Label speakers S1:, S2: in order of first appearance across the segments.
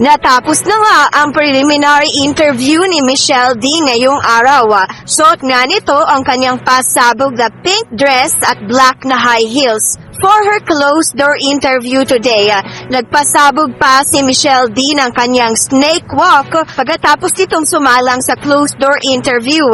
S1: Natapos na nga ang preliminary interview ni Michelle D ngayong araw. ah. Suot nga nito ang kanyang pasabog na pink dress at black na high heels. For her closed-door interview today, ah, nagpasabog pa si Michelle D ng kanyang snake walk pagkatapos nitong sumalang sa closed-door interview.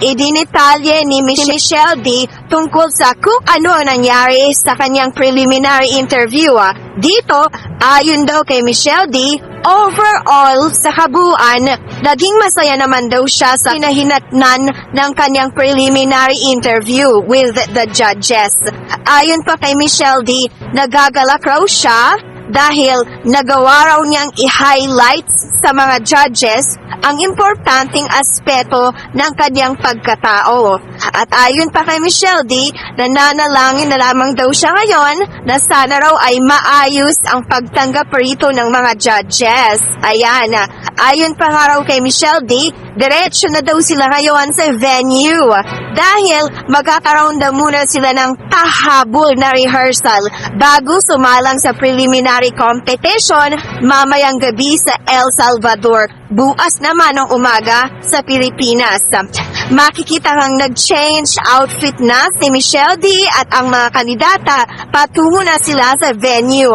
S1: Idinitalye ni Mich- Michelle D tungkol sa kung ano ang nangyari sa kanyang preliminary interview. ah. Dito, ayon daw kay Michelle D, overall sa kabuuan, naging masaya naman daw siya sa hinahinatnan ng kanyang preliminary interview with the judges. Ayon pa kay Michelle D, nagagalak raw siya dahil nagawa raw niyang i-highlight sa mga judges ang importanteng aspeto ng kanyang pagkatao. At ayon pa kay Michelle D, nananalangin na lamang daw siya ngayon na sana raw ay maayos ang pagtanggap rito ng mga judges. Ayan, ayon pa nga raw kay Michelle D, diretso na daw sila ngayon sa venue dahil magkakaroon daw muna sila ng pahabol na rehearsal bago sumalang sa preliminary competition mamayang gabi sa El Salvador. Bukas naman ng umaga sa Pilipinas. Makikita kang nag-change outfit na si Michelle D at ang mga kandidata patungo na sila sa venue.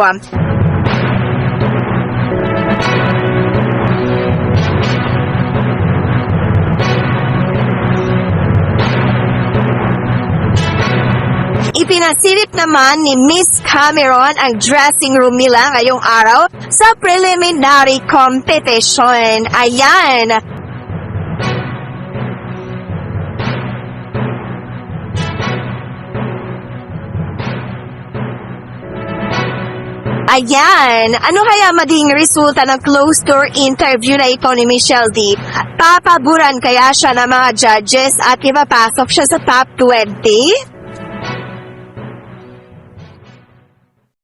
S1: Ipinasilip naman ni Miss Cameron ang dressing room nila ngayong araw sa preliminary competition. Ayan! Ayan, ano kaya maging resulta ng closed-door interview na ito ni Michelle D? Papaburan kaya siya ng mga judges at ipapasok siya sa top 20?